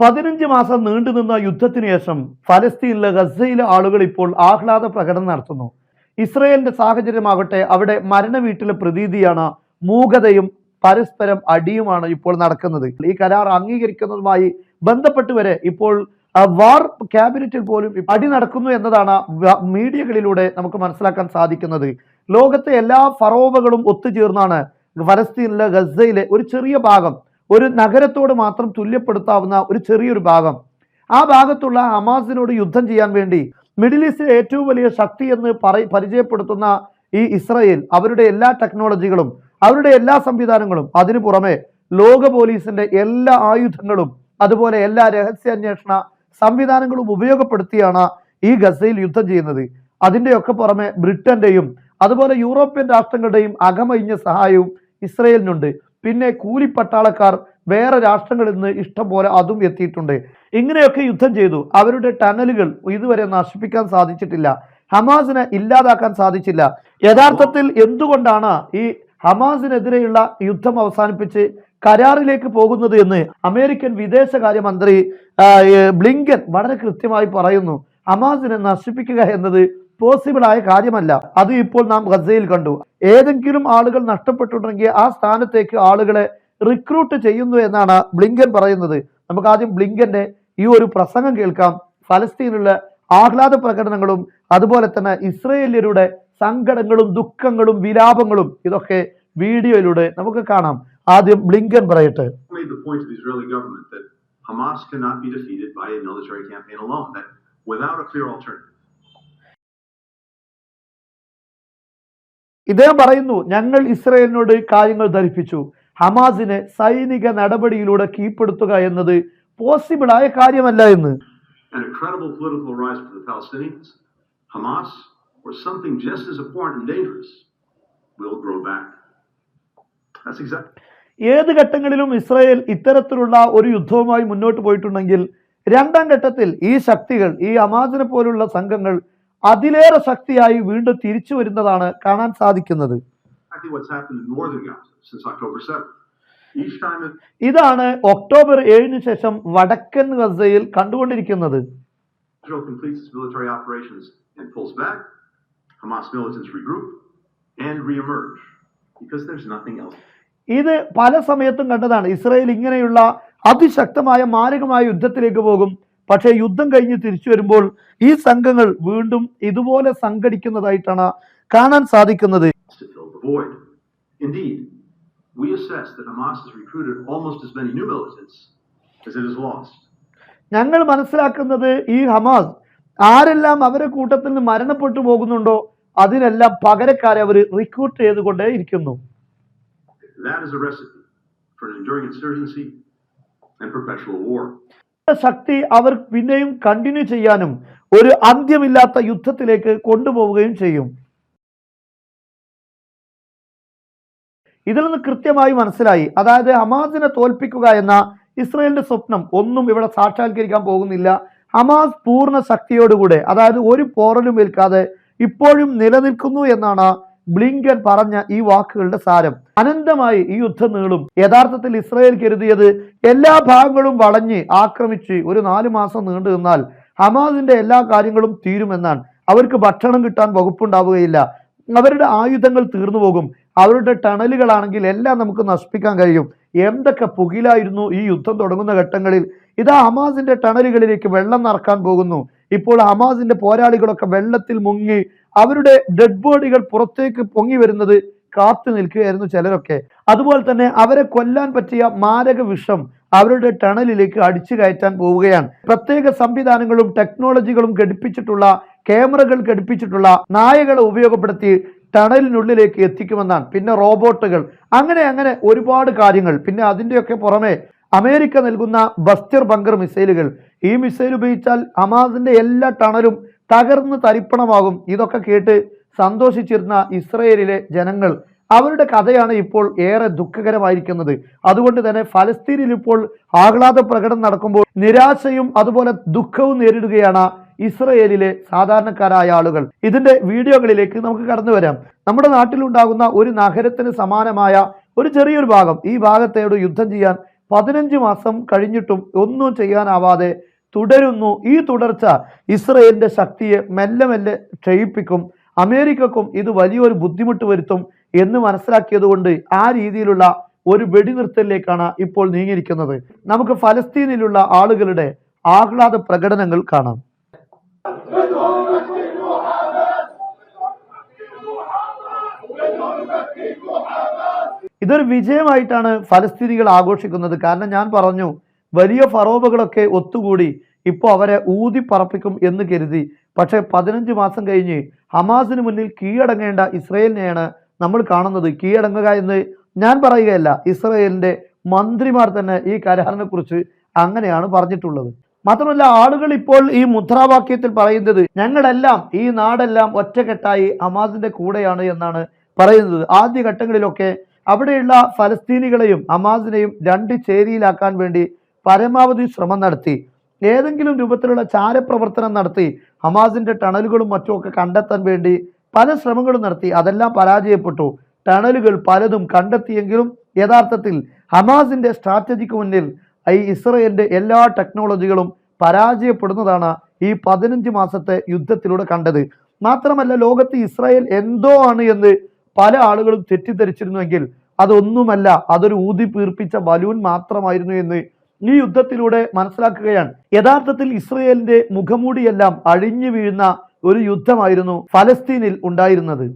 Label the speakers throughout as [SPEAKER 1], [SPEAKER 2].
[SPEAKER 1] പതിനഞ്ച് മാസം നീണ്ടുനിന്ന യുദ്ധത്തിന് ശേഷം ഫലസ്തീനിലെ ഗസയിലെ ആളുകൾ ഇപ്പോൾ ആഹ്ലാദ പ്രകടനം നടത്തുന്നു. ഇസ്രയേലിന്റെ സാഹചര്യമാകട്ടെ അവിടെ മരണ വീട്ടിലെ പ്രതീതിയാണ് മൂകതയും പരസ്പരം അടിയുമാണ് ഇപ്പോൾ നടക്കുന്നത്. ഈ കരാർ അംഗീകരിക്കുന്നതുമായി ബന്ധപ്പെട്ട് വരെ ഇപ്പോൾ വാർ ക്യാബിനറ്റിൽ പോലും അടി നടക്കുന്നു എന്നതാണ് മീഡിയകളിലൂടെ നമുക്ക് മനസ്സിലാക്കാൻ സാധിക്കുന്നത്. ലോകത്തെ എല്ലാ ഫറോവകളും ഒത്തുചേർന്നാണ് ഫലസ്തീനിലെ ഗസയിലെ ഒരു ചെറിയ ഭാഗം ഒരു നഗരത്തോട് മാത്രം തുല്യപ്പെടുത്താവുന്ന ഒരു ചെറിയൊരു ഭാഗം. ആ ഭാഗത്തുള്ള ഹമാസിനോട് യുദ്ധം ചെയ്യാൻ വേണ്ടി മിഡിൽ ഈസ്റ്റിലെ ഏറ്റവും വലിയ ശക്തി എന്ന് പരിചയപ്പെടുത്തുന്ന ഈ ഇസ്രയേൽ അവരുടെ എല്ലാ ടെക്നോളജികളും അവരുടെ എല്ലാ സംവിധാനങ്ങളും അതിനു പുറമെ ലോക പോലീസിന്റെ എല്ലാ ആയുധങ്ങളും അതുപോലെ എല്ലാ രഹസ്യാന്വേഷണ സംവിധാനങ്ങളും ഉപയോഗപ്പെടുത്തിയാണ് ഈ ഗസയിൽ യുദ്ധം ചെയ്യുന്നത്. അതിന്റെയൊക്കെ പുറമെ ബ്രിട്ടന്റെയും അതുപോലെ യൂറോപ്യൻ രാഷ്ട്രങ്ങളുടെയും അകമഴിഞ്ഞ സഹായവും ഇസ്രയേലിനുണ്ട്. പിന്നെ കൂലിപ്പട്ടാളക്കാർ വേറെ രാഷ്ട്രങ്ങളിൽ നിന്ന് ഇഷ്ടം പോലെ അതും എത്തിയിട്ടുണ്ട്. ഇങ്ങനെയൊക്കെ യുദ്ധം ചെയ്തു. അവരുടെ ടണലുകൾ ഇതുവരെ നശിപ്പിക്കാൻ സാധിച്ചിട്ടില്ല. ഹമാസിനെ ഇല്ലാതാക്കാൻ സാധിച്ചില്ല. യഥാർത്ഥത്തിൽ എന്തുകൊണ്ടാണ് ഈ ഹമാസിനെതിരെയുള്ള യുദ്ധം അവസാനിപ്പിച്ച് കരാറിലേക്ക് പോകുന്നത് എന്ന് അമേരിക്കൻ വിദേശകാര്യമന്ത്രി മന്ത്രി ബ്ലിങ്കൻ വളരെ കൃത്യമായി പറയുന്നു. ഹമാസിനെ നശിപ്പിക്കുക എന്നത് പോസിബിൾ ആയ കാര്യമല്ല. അത് ഇപ്പോൾ നാം ഗസയിൽ കണ്ടു. ഏതെങ്കിലും ആളുകൾ നഷ്ടപ്പെട്ടിട്ടുണ്ടെങ്കിൽ ആ സ്ഥാനത്തേക്ക് ആളുകളെ റിക്രൂട്ട് ചെയ്യുന്നു എന്നാണ് ബ്ലിങ്കൻ പറയുന്നത്. നമുക്ക് ആദ്യം ബ്ലിങ്കന്റെ ഈ ഒരു പ്രസംഗം കേൾക്കാം. ഫലസ്തീനിലുള്ള ആഹ്ലാദ പ്രകടനങ്ങളും അതുപോലെ തന്നെ ഇസ്രയേലിയരുടെ സങ്കടങ്ങളും ദുഃഖങ്ങളും വിലാപങ്ങളും ഇതൊക്കെ വീഡിയോയിലൂടെ നമുക്ക് കാണാം. ആദ്യം ബ്ലിങ്കൻ പറയട്ടെ.
[SPEAKER 2] Hamas cannot be defeated by a military campaign alone, that without a clear alternative,
[SPEAKER 1] ഇദ്ദേഹം പറയുന്നു ഞങ്ങൾ ഇസ്രയേലിനോട് കാര്യങ്ങൾ ധരിപ്പിച്ചു. ഹമാസിനെ സൈനിക നടപടിയിലൂടെ കീഴ്പ്പെടുത്തുക എന്നത് പോസിബിൾ ആയ കാര്യമല്ല എന്ന്. ഏത് ഘട്ടങ്ങളിലും ഇസ്രായേൽ ഇത്തരത്തിലുള്ള ഒരു യുദ്ധവുമായി മുന്നോട്ട് പോയിട്ടുണ്ടെങ്കിൽ രണ്ടാം ഘട്ടത്തിൽ ഈ ശക്തികൾ ഈ ഹമാസിനെ പോലുള്ള സംഘങ്ങൾ അതിലേറെ ശക്തിയായി വീണ്ടും തിരിച്ചു വരുന്നതാണ് കാണാൻ സാധിക്കുന്നത്. ഇതാണ് ഒക്ടോബർ ഏഴിന് ശേഷം വടക്കൻ ഗസയിൽ കണ്ടുകൊണ്ടിരിക്കുന്നത്. ഇത് പല സമയത്തും കണ്ടതാണ്. ഇസ്രായേൽ ഇങ്ങനെയുള്ള അതിശക്തമായ മാരകമായ യുദ്ധത്തിലേക്ക് പോകും. പക്ഷേ യുദ്ധം കഴിഞ്ഞ് തിരിച്ചു വരുമ്പോൾ ഈ സംഘങ്ങൾ വീണ്ടും ഇതുപോലെ സംഘടിക്കുന്നതായിട്ടാണ് കാണാൻ സാധിക്കുന്നത്. ഞങ്ങൾ മനസ്സിലാക്കുന്നത് ഈ ഹമാസ് ആരെല്ലാം അവരെ കൂട്ടത്തിൽ നിന്ന് മരണപ്പെട്ടു പോകുന്നുണ്ടോ അതിനെല്ലാം പകരക്കാരെ അവർ റിക്രൂട്ട് ചെയ്തുകൊണ്ടേ ഇരിക്കുന്നു. ശക്തി അവർ പിന്നെയും കണ്ടിന്യൂ ചെയ്യാനും ഒരു അന്ത്യമില്ലാത്ത യുദ്ധത്തിലേക്ക് കൊണ്ടുപോവുകയും ചെയ്യും. ഇതിൽ നിന്ന് കൃത്യമായി മനസ്സിലായി. അതായത് ഹമാസിനെ തോൽപ്പിക്കുക എന്ന ഇസ്രയേലിന്റെ സ്വപ്നം ഒന്നും ഇവിടെ സാക്ഷാത്കരിക്കാൻ പോകുന്നില്ല. ഹമാസ് പൂർണ ശക്തിയോടുകൂടെ അതായത് ഒരു പോറലും ഏൽക്കാതെ ഇപ്പോഴും നിലനിൽക്കുന്നു എന്നാണ് ബ്ലിങ്കൻ പറഞ്ഞ ഈ വാക്കുകളുടെ സാരം. അനന്തമായി ഈ യുദ്ധം നീളും. യഥാർത്ഥത്തിൽ ഇസ്രയേൽ കരുതിയത് എല്ലാ ഭാഗങ്ങളും വളഞ്ഞ് ആക്രമിച്ച് ഒരു നാല് മാസം നീണ്ടു നിന്നാൽ ഹമാദിന്റെ എല്ലാ കാര്യങ്ങളും തീരുമെന്നാണ്. അവർക്ക് ഭക്ഷണം കിട്ടാൻ വകുപ്പുണ്ടാവുകയില്ല. അവരുടെ ആയുധങ്ങൾ തീർന്നു പോകും. അവരുടെ ടണലുകളാണെങ്കിൽ എല്ലാം നമുക്ക് നശിപ്പിക്കാൻ കഴിയും. എന്തൊക്കെ പുകിലായിരുന്നു ഈ യുദ്ധം തുടങ്ങുന്ന ഘട്ടങ്ങളിൽ. ഇതാ ഹമാസിന്റെ ടണലുകളിലേക്ക് വെള്ളം നിറക്കാൻ പോകുന്നു. ഇപ്പോൾ ഹമാസിന്റെ പോരാളികളൊക്കെ വെള്ളത്തിൽ മുങ്ങി അവരുടെ ഡെഡ് ബോഡികൾ പുറത്തേക്ക് പൊങ്ങി വരുന്നത് കാത്തു നിൽക്കുകയായിരുന്നു ചിലരൊക്കെ. അതുപോലെ തന്നെ അവരെ കൊല്ലാൻ പറ്റിയ മാരക വിഷം അവരുടെ ടണലിലേക്ക് അടിച്ചു കയറ്റാൻ പോവുകയാണ്. പ്രത്യേക സംവിധാനങ്ങളും ടെക്നോളജികളും ഘടിപ്പിച്ചിട്ടുള്ള ക്യാമറകൾ ഘടിപ്പിച്ചിട്ടുള്ള നായകളെ ഉപയോഗപ്പെടുത്തി ടണലിനുള്ളിലേക്ക് എത്തിക്കുമെന്നാണ്. പിന്നെ റോബോട്ടുകൾ അങ്ങനെ അങ്ങനെ ഒരുപാട് കാര്യങ്ങൾ. പിന്നെ അതിന്റെയൊക്കെ പുറമെ അമേരിക്ക നൽകുന്ന ബസ്റ്റർ ബങ്കർ മിസൈലുകൾ. ഈ മിസൈൽ ഉപയോഗിച്ചാൽ ഹമാസിന്റെ എല്ലാ ടണലും തകർന്ന് തരിപ്പണമാകും. ഇതൊക്കെ കേട്ട് സന്തോഷിച്ചിരുന്ന ഇസ്രയേലിലെ ജനങ്ങൾ അവരുടെ കഥയാണ് ഇപ്പോൾ ഏറെ ദുഃഖകരമായിരിക്കുന്നത്. അതുകൊണ്ട് തന്നെ ഫലസ്തീനിൽ ഇപ്പോൾ ആഹ്ലാദ പ്രകടനം നടക്കുമ്പോൾ നിരാശയും അതുപോലെ ദുഃഖവും നേരിടുകയാണ് ഇസ്രയേലിലെ സാധാരണക്കാരായ ആളുകൾ. ഇതിന്റെ വീഡിയോകളിലേക്ക് നമുക്ക് കടന്നു വരാം. നമ്മുടെ നാട്ടിലുണ്ടാകുന്ന ഒരു നഗരത്തിന് സമാനമായ ഒരു ചെറിയൊരു ഭാഗം ഈ ഭാഗത്തോട് യുദ്ധം ചെയ്യാൻ പതിനഞ്ച് മാസം കഴിഞ്ഞിട്ടും ഒന്നും ചെയ്യാനാവാതെ തുടരുന്നു. ഈ തുടർച്ച ഇസ്രയേലിന്റെ ശക്തിയെ മെല്ലെ മെല്ലെ ക്ഷയിപ്പിക്കും. അമേരിക്കക്കും ഇത് വലിയൊരു ബുദ്ധിമുട്ട് വരുത്തും എന്ന് മനസ്സിലാക്കിയതുകൊണ്ട് ആ രീതിയിലുള്ള ഒരു വെടിനിർത്തലിലേക്കാണ് ഇപ്പോൾ നീങ്ങിയിരിക്കുന്നത്. നമുക്ക് ഫലസ്തീനിലുള്ള ആളുകളുടെ ആഹ്ലാദ പ്രകടനങ്ങൾ കാണാം. ഇതൊരു വിജയമായിട്ടാണ് ഫലസ്തീനികൾ ആഘോഷിക്കുന്നത്. കാരണം ഞാൻ പറഞ്ഞു വലിയ ഫറോബുകളൊക്കെ ഒത്തുകൂടി ഇപ്പോൾ അവരെ ഊതി പറപ്പിക്കും എന്ന് കരുതി. പക്ഷേ പതിനഞ്ച് മാസം കഴിഞ്ഞ് ഹമാസിന് മുന്നിൽ കീഴടങ്ങേണ്ട ഇസ്രയേലിനെയാണ് നമ്മൾ കാണുന്നത്. കീഴടങ്ങുക എന്ന് ഞാൻ പറയുകയല്ല ഇസ്രയേലിന്റെ മന്ത്രിമാർ തന്നെ ഈ കരാറിനെ കുറിച്ച് അങ്ങനെയാണ് പറഞ്ഞിട്ടുള്ളത്. മാത്രമല്ല ആളുകൾ ഇപ്പോൾ ഈ മുദ്രാവാക്യത്തിൽ പറയുന്നത് ഞങ്ങളെല്ലാം ഈ നാടെല്ലാം ഒറ്റക്കെട്ടായി ഹമാസിന്റെ കൂടെയാണ് എന്നാണ് പറയുന്നത്. ആദ്യ ഘട്ടങ്ങളിലൊക്കെ അവിടെയുള്ള ഫലസ്തീനികളെയും ഹമാസിനെയും രണ്ട് ചേരിയിലാക്കാൻ വേണ്ടി പരമാവധി ശ്രമം നടത്തി. ഏതെങ്കിലും രൂപത്തിലുള്ള ചാരപ്രവർത്തനം നടത്തി ഹമാസിന്റെ ടണലുകളും മറ്റുമൊക്കെ കണ്ടെത്താൻ വേണ്ടി പല ശ്രമങ്ങളും നടത്തി. അതെല്ലാം പരാജയപ്പെട്ടു. ടണലുകൾ പലതും കണ്ടെത്തിയെങ്കിലും യഥാർത്ഥത്തിൽ ഹമാസിന്റെ സ്ട്രാറ്റജിക്ക് മുന്നിൽ ഈ ഇസ്രയേലിന്റെ എല്ലാ ടെക്നോളജികളും പരാജയപ്പെടുന്നതാണ് ഈ പതിനഞ്ച് മാസത്തെ യുദ്ധത്തിലൂടെ കണ്ടത്. മാത്രമല്ല ലോകത്ത് ഇസ്രായേൽ എന്തോ ആണ് എന്ന് പല ആളുകളും തെറ്റിദ്ധരിച്ചിരുന്നുവെങ്കിൽ അതൊന്നുമല്ല അതൊരു ഊതി പീർപ്പിച്ച ബലൂൺ മാത്രമായിരുന്നു എന്ന് ഈ യുദ്ധത്തിലൂടെ മനസ്സിലാക്കുകയാണ്. യഥാർത്ഥത്തിൽ ഇസ്രയേലിന്റെ മുഖമൂടിയെല്ലാം അഴിഞ്ഞു വീഴുന്ന ഒരു യുദ്ധമായിരുന്നു ഫലസ്തീനിൽ ഉണ്ടായിരുന്നത്.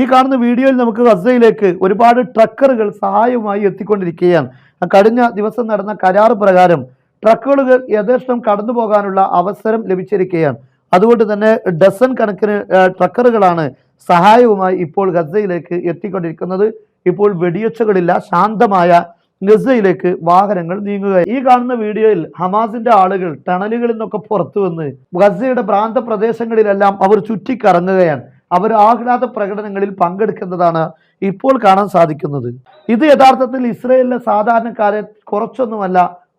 [SPEAKER 1] ഈ കാണുന്ന വീഡിയോയിൽ നമുക്ക് ഗസയിലേക്ക് ഒരുപാട് ട്രക്കറുകൾ സഹായവുമായി എത്തിക്കൊണ്ടിരിക്കുകയാണ്. കഴിഞ്ഞ ദിവസം നടന്ന കരാർ പ്രകാരം ട്രക്കുകൾ യഥേഷ്ടം കടന്നു പോകാനുള്ള അവസരം ലഭിച്ചിരിക്കുകയാണ്. അതുകൊണ്ട് തന്നെ ഡസൺ കണക്കിന് ട്രക്കറുകളാണ് സഹായവുമായി ഇപ്പോൾ ഗസയിലേക്ക് എത്തിക്കൊണ്ടിരിക്കുന്നത്. ഇപ്പോൾ വെടിയൊച്ചകളില്ല ശാന്തമായ ഗസയിലേക്ക് വാഹനങ്ങൾ നീങ്ങുക. ഈ കാണുന്ന വീഡിയോയിൽ ഹമാസിന്റെ ആളുകൾ ടണലുകളിൽ നിന്നൊക്കെ പുറത്തു വന്ന് ഗസയുടെ പ്രാന്ത പ്രദേശങ്ങളിലെല്ലാം അവർ ചുറ്റിക്കറങ്ങുകയാണ്. അവർ ആഹ്ലാദ പ്രകടനങ്ങളിൽ പങ്കെടുക്കുന്നതാണ് ഇപ്പോൾ കാണാൻ സാധിക്കുന്നത്. ഇത് യഥാർത്ഥത്തിൽ ഇസ്രയേലിലെ സാധാരണക്കാരെ കുറച്ചൊന്നുമല്ല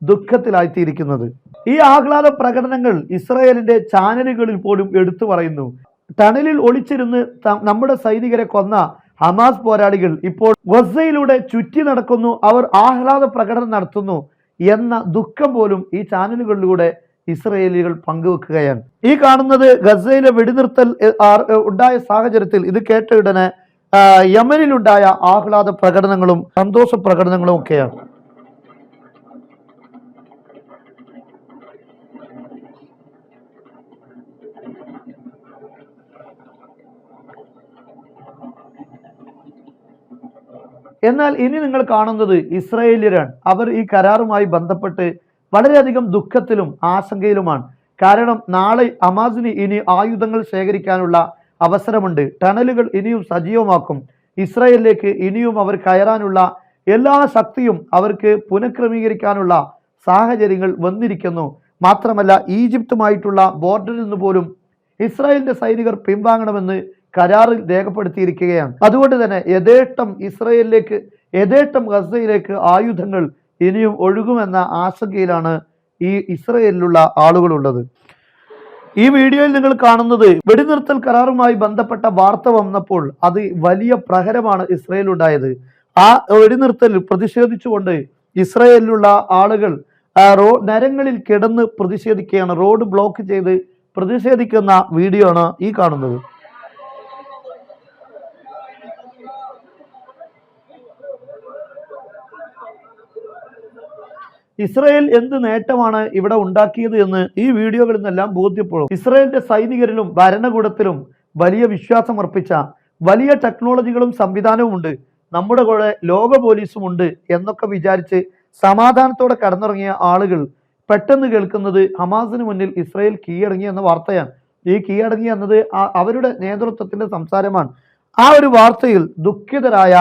[SPEAKER 1] ദുഃഖത്തിലായിത്തീരിക്കുന്നത് ഈ ആഹ്ലാദ പ്രകടനങ്ങൾ ഇസ്രയേലിന്റെ ചാനലുകളിൽ പോലും എടുത്തു പറയുന്നു. ടണലിൽ ഒളിച്ചിരുന്ന് നമ്മുടെ സൈനികരെ കൊന്ന ഹമാസ് പോരാളികൾ ഇപ്പോൾ ഗസയിലൂടെ ചുറ്റി നടക്കുന്നു. അവർ ആഹ്ലാദ പ്രകടനം നടത്തുന്നു എന്ന ദുഃഖം പോലും ഈ ചാനലുകളിലൂടെ ഇസ്രയേലികൾ പങ്കുവെക്കുകയാണ്. ഈ കാണുന്നത് ഗസയിലെ വെടിനിർത്തൽ ഉണ്ടായ സാഹചര്യത്തിൽ ഇത് കേട്ട ഉടനെ യമനിലുണ്ടായ ആഹ്ലാദ പ്രകടനങ്ങളും സന്തോഷ പ്രകടനങ്ങളും ഒക്കെയാണ്. എന്നാൽ ഇനി നിങ്ങൾ കാണുന്നത് ഇസ്രായേലിയരാണ്. അവർ ഈ കരാറുമായി ബന്ധപ്പെട്ട് വളരെയധികം ദുഃഖത്തിലും ആശങ്കയിലുമാണ്. കാരണം നാളെ അമാസിന് ഇനി ആയുധങ്ങൾ ശേഖരിക്കാനുള്ള അവസരമുണ്ട്. ടണലുകൾ ഇനിയും സജീവമാക്കും. ഇസ്രായേലിലേക്ക് ഇനിയും അവർ കയറാനുള്ള എല്ലാ ശക്തിയും അവർക്ക് പുനഃക്രമീകരിക്കാനുള്ള സാഹചര്യങ്ങൾ വന്നിരിക്കുന്നു. മാത്രമല്ല ഈജിപ്തുമായിട്ടുള്ള ബോർഡറിൽ നിന്ന് പോലും ഇസ്രായേലിന്റെ സൈനികർ പിൻവാങ്ങണമെന്ന് കരാറിൽ രേഖപ്പെടുത്തിയിരിക്കുകയാണ്. അതുകൊണ്ട് തന്നെ യഥേഷ്ടം ഇസ്രയേലിലേക്ക് യഥേഷ്ടം ഗസയിലേക്ക് ആയുധങ്ങൾ ഇനിയും ഒഴുകുമെന്ന ആശങ്കയിലാണ് ഈ ഇസ്രയേലിലുള്ള ആളുകളുള്ളത്. ഈ വീഡിയോയിൽ നിങ്ങൾ കാണുന്നത് വെടിനിർത്തൽ കരാറുമായി ബന്ധപ്പെട്ട വാർത്ത വന്നപ്പോൾ അത് വലിയ പ്രഹരമാണ് ഇസ്രയേൽ ഉണ്ടായത് ആ വെടിനിർത്തൽ പ്രതിഷേധിച്ചുകൊണ്ട് ഇസ്രയേലിലുള്ള ആളുകൾ റോ നരങ്ങളിൽ കിടന്ന് പ്രതിഷേധിക്കുകയാണ്. റോഡ് ബ്ലോക്ക് ചെയ്ത് പ്രതിഷേധിക്കുന്ന വീഡിയോ ആണ് ഈ കാണുന്നത്. ഇസ്രയേൽ എന്ത് നേട്ടമാണ് ഇവിടെ ഉണ്ടാക്കിയത് എന്ന് ഈ വീഡിയോകളിൽ നിന്നെല്ലാം ബോധ്യപ്പെടും. ഇസ്രയേലിന്റെ സൈനികരിലും ഭരണകൂടത്തിലും വലിയ വിശ്വാസം അർപ്പിച്ച വലിയ ടെക്നോളജികളും സംവിധാനവും ഉണ്ട്. നമ്മുടെ കൂടെ ലോക പോലീസും ഉണ്ട് എന്നൊക്കെ വിചാരിച്ച് സമാധാനത്തോടെ കടന്നിറങ്ങിയ ആളുകൾ പെട്ടെന്ന് കേൾക്കുന്നത് ഹമാസിന് മുന്നിൽ ഇസ്രയേൽ കീഴടങ്ങി എന്ന വാർത്തയാണ്. ഈ കീഴടങ്ങി എന്നത് അവരുടെ നേതൃത്വത്തിന്റെ സംസാരമാണ്. ആ ഒരു വാർത്തയിൽ ദുഃഖിതരായ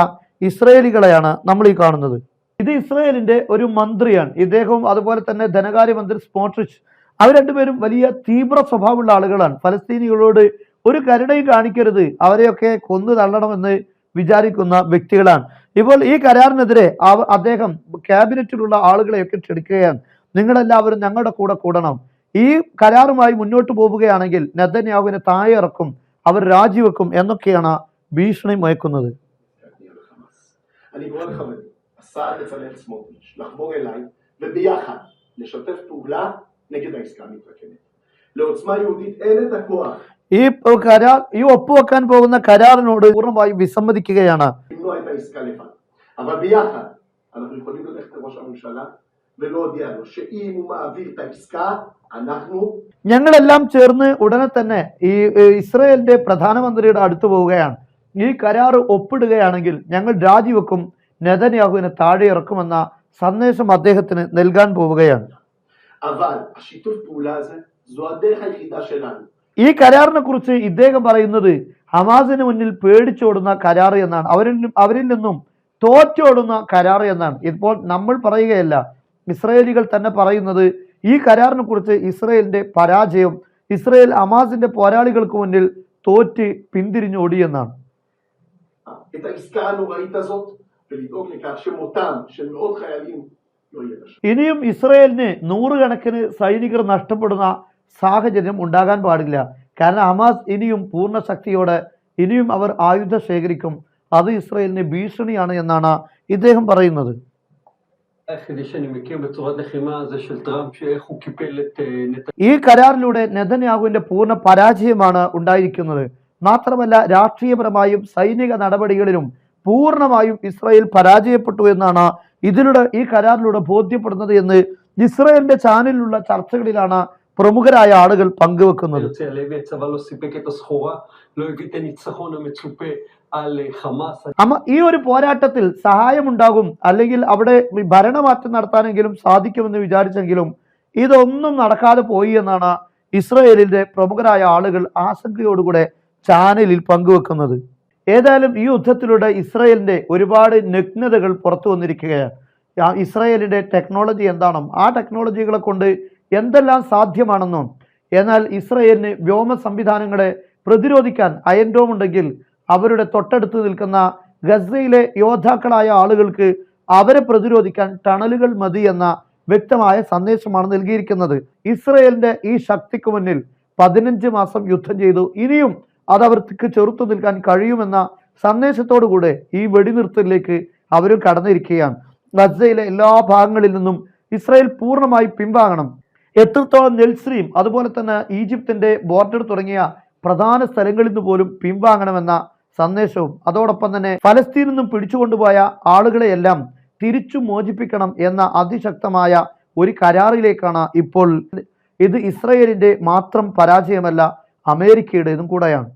[SPEAKER 1] ഇസ്രയേലികളെയാണ് നമ്മൾ ഈ കാണുന്നത്. ഇത് ഇസ്രയേലിന്റെ ഒരു മന്ത്രിയാണ്. ഇദ്ദേഹവും അതുപോലെ തന്നെ ധനകാര്യമന്ത്രി സ്പോട്രിച്ച്. അവർ രണ്ടുപേരും വലിയ തീവ്ര സ്വഭാവമുള്ള ആളുകളാണ്. ഫലസ്തീനികളോട് ഒരു കരുണയും കാണിക്കരുത്. അവരെയൊക്കെ കൊന്നു തള്ളണമെന്ന് വിചാരിക്കുന്ന വ്യക്തികളാണ്. ഇപ്പോൾ ഈ കരാറിനെതിരെ അദ്ദേഹം ക്യാബിനറ്റിലുള്ള ആളുകളെയൊക്കെ ക്ഷണിക്കുകയാണ്. നിങ്ങളെല്ലാവരും ഞങ്ങളുടെ കൂടെ കൂടണം. ഈ കരാറുമായി മുന്നോട്ട് പോവുകയാണെങ്കിൽ നെതന്യാഹുവിനെ താഴെ ഇറക്കും അവർ രാജിവെക്കും എന്നൊക്കെയാണ് ഭീഷണി മയക്കുന്നത്.
[SPEAKER 3] אני קורא לך השר בצלאל סמוטריץ' לחבור אליי וביחד לשתף פעולה נגד העסקה המתרקמת. לעוצמה יהודית אין את הכוח
[SPEAKER 1] ഈ കരാർ ഈ ഒപ്പുവെക്കാൻ പോകുന്ന കരാറിനോട് പൂർണ്ണമായും വിസമ്മതിക്കുകയാണ്
[SPEAKER 3] למנוע את העסקה לבד. אבל ביחד אנחנו יכולים ללכת לראש הממשלה ולהודיע לו שאם הוא מעביר את העסקה, אנחנו
[SPEAKER 1] ഞങ്ങളെല്ലാം ചേർന്ന് ഉടനെ തന്നെ ഈ ഏ, ഇസ്രയേലിന്റെ പ്രധാനമന്ത്രിയുടെ അടുത്ത് പോവുകയാണ് ഈ കരാർ ഒപ്പിടുകയാണെങ്കിൽ ഞങ്ങൾ രാജിവെക്കും നെതന്യാഹുവിന് താഴെ ഇറക്കുമെന്ന സന്ദേശം അദ്ദേഹത്തിന് നൽകാൻ പോവുകയാണ്. ഈ കരാറിനെ കുറിച്ച് ഇദ്ദേഹം പറയുന്നത് ഹമാസിന് മുന്നിൽ പേടിച്ചോടുന്ന കരാർ എന്നാണ്. അവരിൽ അവരിൽ നിന്നും തോറ്റോടുന്ന കരാർ എന്നാണ്. ഇപ്പോൾ നമ്മൾ പറയുകയല്ല ഇസ്രയേലികൾ തന്നെ പറയുന്നത് ഈ കരാറിനെ കുറിച്ച് ഇസ്രയേലിന്റെ പരാജയം ഇസ്രയേൽ ഹമാസിന്റെ പോരാളികൾക്ക് മുന്നിൽ തോറ്റ് പിന്തിരിഞ്ഞോടിയെന്നാണ്
[SPEAKER 3] ולדאוג לכך שמותם של מאות חיילים לא יהיה לשווא.
[SPEAKER 1] ഇനിയും ഇസ്രയേലിന് നൂറുകണക്കിന് സൈനികർ നഷ്ടപ്പെടുന്ന സാഹചര്യം ഉണ്ടാകാൻ പാടില്ല കാരണം ഹമാസ് ഇനിയും പൂർണ്ണ ശക്തിയോടെ ഇനിയും അവർ ആയുധം ശേഖരിക്കും അത് ഇസ്രയേലിന് ഭീഷണിയാണ് എന്നാണ് ഇദ്ദേഹം പറയുന്നത്
[SPEAKER 4] היחידי שאני מכיר בצורת לחימה זה של טראמפ, שאיך הוא קיפל את אה, נתניהו.
[SPEAKER 1] ഈ കരാറിലൂടെ നെതന്യാഹുവിന്റെ പൂർണ്ണ പരാജയമാണ് ഉണ്ടായിരിക്കുന്നത് മാത്രമല്ല രാഷ്ട്രീയപരമായും സൈനിക നടപടികളിലും പൂർണമായും ഇസ്രായേൽ പരാജയപ്പെട്ടു എന്നാണ് ഇതിലൂടെ ഈ കരാറിലൂടെ ബോധ്യപ്പെടുന്നത് എന്ന് ഇസ്രായേലിന്റെ ചാനലിലുള്ള ചർച്ചകളിലാണ് പ്രമുഖരായ ആളുകൾ പങ്കുവെക്കുന്നത്. അമ്മ ഈ ഒരു പോരാട്ടത്തിൽ സഹായമുണ്ടാകും അല്ലെങ്കിൽ അവിടെ ഭരണമാറ്റം നടത്താനെങ്കിലും സാധിക്കുമെന്ന് വിചാരിച്ചെങ്കിലും ഇതൊന്നും നടക്കാതെ പോയി എന്നാണ് ഇസ്രയേലിന്റെ പ്രമുഖരായ ആളുകൾ ആശങ്കയോടുകൂടെ ചാനലിൽ പങ്കുവെക്കുന്നത്. ഏതായാലും ഈ യുദ്ധത്തിലൂടെ ഇസ്രയേലിന്റെ ഒരുപാട് നഗ്നതകൾ പുറത്തു വന്നിരിക്കുകയാണ്. ആ ഇസ്രയേലിന്റെ ടെക്നോളജി എന്താണോ ആ ടെക്നോളജികളെ കൊണ്ട് എന്തെല്ലാം സാധ്യമാണെന്നും എന്നാൽ ഇസ്രയേലിന് വ്യോമ സംവിധാനങ്ങളെ പ്രതിരോധിക്കാൻ അയൻഡോം ഉണ്ടെങ്കിൽ അവരുടെ തൊട്ടടുത്ത് നിൽക്കുന്ന ഗസയിലെ യോദ്ധാക്കളായ ആളുകൾക്ക് അവരെ പ്രതിരോധിക്കാൻ ടണലുകൾ മതി എന്ന വ്യക്തമായ സന്ദേശമാണ് നൽകിയിരിക്കുന്നത്. ഇസ്രയേലിന്റെ ഈ ശക്തിക്ക് മുന്നിൽ പതിനഞ്ച് മാസം യുദ്ധം ചെയ്തു. ഇനിയും അത് അവർക്ക് ചെറുത്തു നിൽക്കാൻ കഴിയുമെന്ന സന്ദേശത്തോടു കൂടെ ഈ വെടിനിർത്തലിലേക്ക് അവരും കടന്നിരിക്കുകയാണ്. ഗസയിലെ എല്ലാ ഭാഗങ്ങളിൽ നിന്നും ഇസ്രായേൽ പൂർണമായി പിൻവാങ്ങണം. എത്രത്തോളം നെൽസ്രീം അതുപോലെ തന്നെ ഈജിപ്തിന്റെ ബോർഡർ തുടങ്ങിയ പ്രധാന സ്ഥലങ്ങളിൽ നിന്ന് പോലും പിൻവാങ്ങണമെന്ന സന്ദേശവും അതോടൊപ്പം തന്നെ ഫലസ്തീനിൽ നിന്നും പിടിച്ചുകൊണ്ടുപോയ ആളുകളെയെല്ലാം തിരിച്ചു മോചിപ്പിക്കണം എന്ന അതിശക്തമായ ഒരു കരാറിലേക്കാണ് ഇപ്പോൾ ഇത് ഇസ്രയേലിന്റെ മാത്രം പരാജയമല്ല അമേരിക്കയുടേതും കൂടെയാണ്.